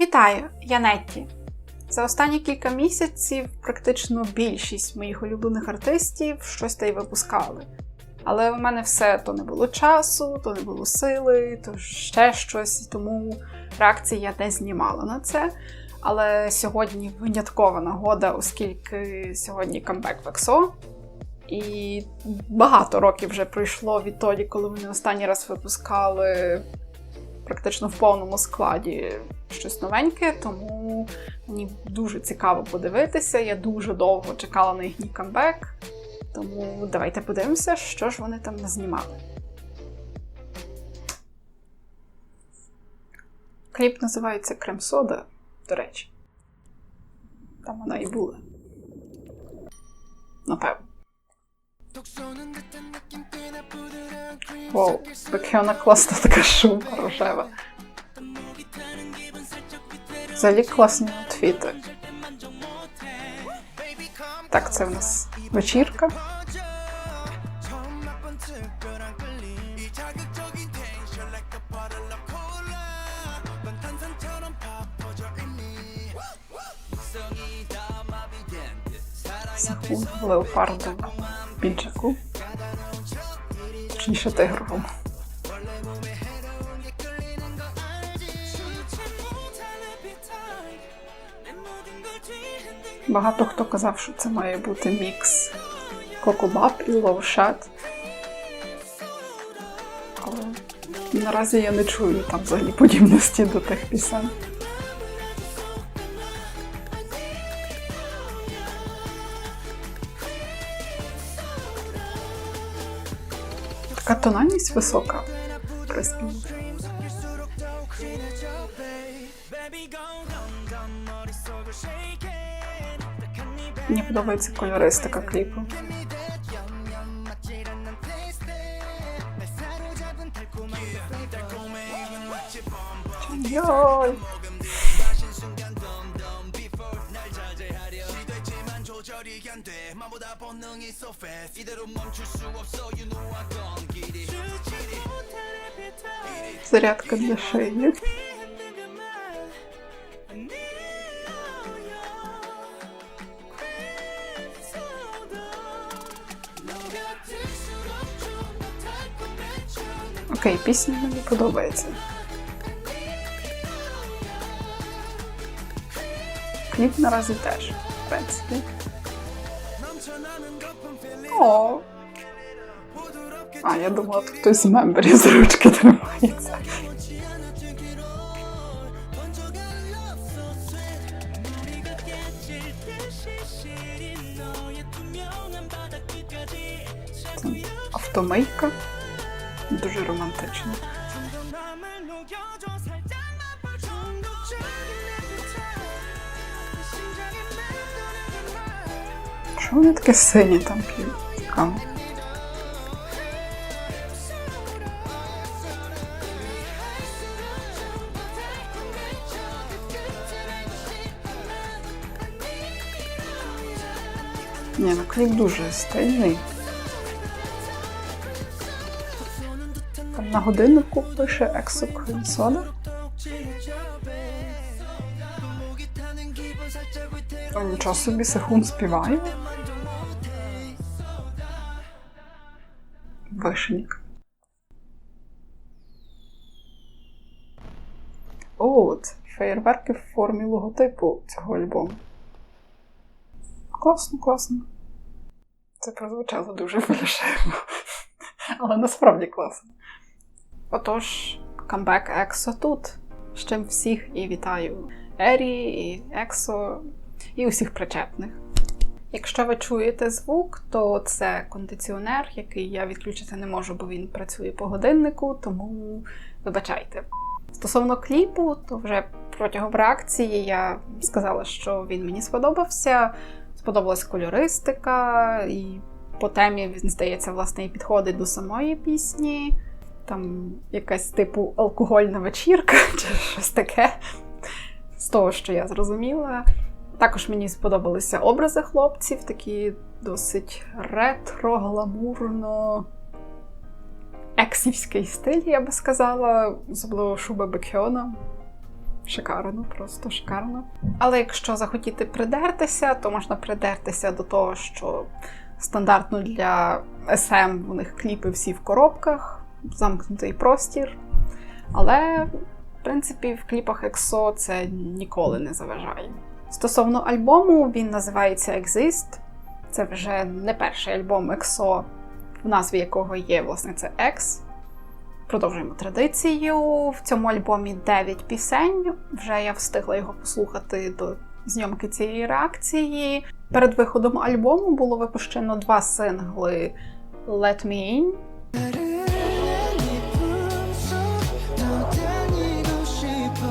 Вітаю, я Нетті. За останні кілька місяців практично більшість моїх улюблених артистів щось та й випускали. Але в мене все то не було часу, то не було сили, то ще щось, тому реакції я не знімала на це. Але сьогодні виняткова нагода, оскільки сьогодні камбек в EXO. І багато років вже пройшло відтоді, коли вони останній раз випускали практично в повному складі щось новеньке, тому мені дуже цікаво подивитися. Я дуже довго чекала на їхній камбек. Тому давайте подивимося, що ж вони там назнімали. Кліп називається Крем-сода, до речі. Там вона і була. Напевно. Вау, яка вона класна така шумка рожева. Взагалі класні outfіти. Так, це в нас вечірка. Леопардовому піджаку. Точніше тигровому. Багато хто казав, що це має бути мікс Кокобаб і Лоушат. Але наразі я не чую там взагалі подібності до тих пісень. Така тональність висока. Мені подобається кольористика кліпу. Йой! Зарядка для шиї. Окей, пісня мені подобається. Кліп наразі теж, в принципі. О. А, я думала, хтось з мемберів з ручки тримається. Автомийка. Дуже романтично. Що вони таке синє там п'ють? Цікаво. Ні, ну кліп дуже стильний. Там на годиннику пише Exo Cream Soda. О, нічого собі Сехун співає. Вишеньк. О, от феєрверки в формі логотипу цього альбому. Класно, класно. Це прозвучало дуже фальшиво. Але насправді класно. Отож, камбек Ексо тут. З чим всіх і вітаю Ері, і Ексо, і усіх причетних. Якщо ви чуєте звук, то це кондиціонер, який я відключити не можу, бо він працює по годиннику, тому вибачайте. Стосовно кліпу, то вже протягом реакції я сказала, що він мені сподобався. Сподобалась кольористика, і по темі він, здається, власне, і підходить до самої пісні. Там якась типу алкогольна вечірка чи щось таке. З того, що я зрозуміла. Також мені сподобалися образи хлопців, такі досить ретро, гламурно. Ексівський стиль, я би сказала, особливо шуба Бекхьона. Шикарно, просто шикарно. Але якщо захотіти придертися, то можна придертися до того, що стандартно для SM у них кліпи всі в коробках, замкнутий простір. Але, в принципі, в кліпах EXO це ніколи не заважає. Стосовно альбому, він називається Exist. Це вже не перший альбом EXO, в назві якого є, власне, це X. Продовжуємо традицію. В цьому альбомі 9 пісень. Вже я встигла його послухати до зйомки цієї реакції. Перед виходом альбому було випущено два сингли Let Me In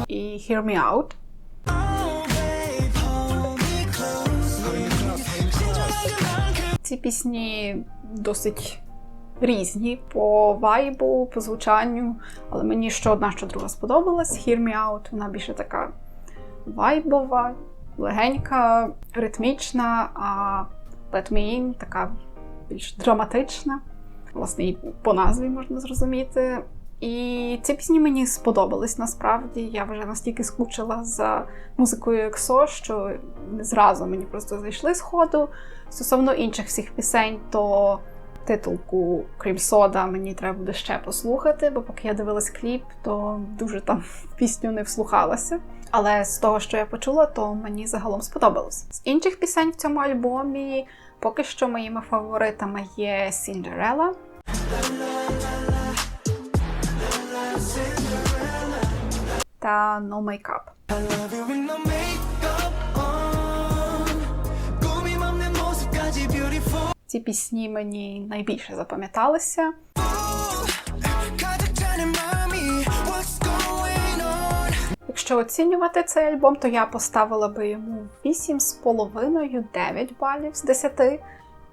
і Hear Me Out. Ці пісні досить різні по вайбу, по звучанню, але мені що одна, що друга сподобалась. Hear Me Out, вона більше така вайбова, легенька, ритмічна, а Let Me In така більш драматична. Власне, і по назві можна зрозуміти. І ці пісні мені сподобались насправді. Я вже настільки скучила за музикою EXO, що зразу мені просто зайшли з ходу. Стосовно інших всіх пісень, то титулку Крім Сода мені треба буде ще послухати, бо поки я дивилась кліп, то дуже там пісню не вслухалася. Але з того, що я почула, то мені загалом сподобалось. З інших пісень в цьому альбомі поки що моїми фаворитами є Cinderella. Та No Makeup. Ці пісні мені найбільше запам'яталися. Якщо оцінювати цей альбом, то я поставила би йому 8,5-9 балів з 10.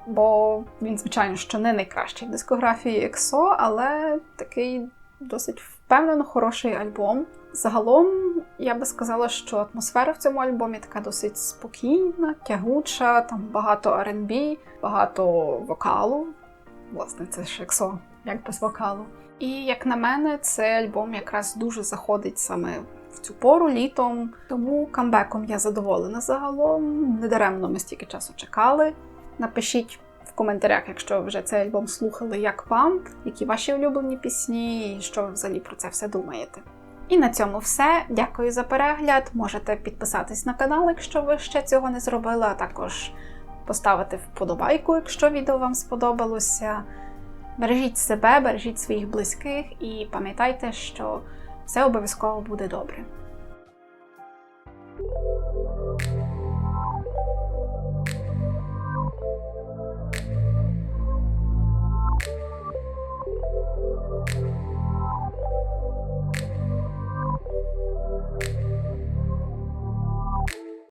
Бо він, звичайно, що не найкращий в дискографії EXO, але такий досить впевнено хороший альбом. Загалом я би сказала, що атмосфера в цьому альбомі така досить спокійна, тягуча, там багато R&B, багато вокалу. Власне, це EXO, як без вокалу. І як на мене, цей альбом якраз дуже заходить саме в цю пору літом. Тому камбеком я задоволена загалом. Недаремно ми стільки часу чекали. Напишіть в коментарях, якщо вже цей альбом слухали, як вам, які ваші улюблені пісні, і що ви взагалі про це все думаєте. І на цьому все. Дякую за перегляд. Можете підписатись на канал, якщо ви ще цього не зробили, а також поставити вподобайку, якщо відео вам сподобалося. Бережіть себе, бережіть своїх близьких і пам'ятайте, що все обов'язково буде добре.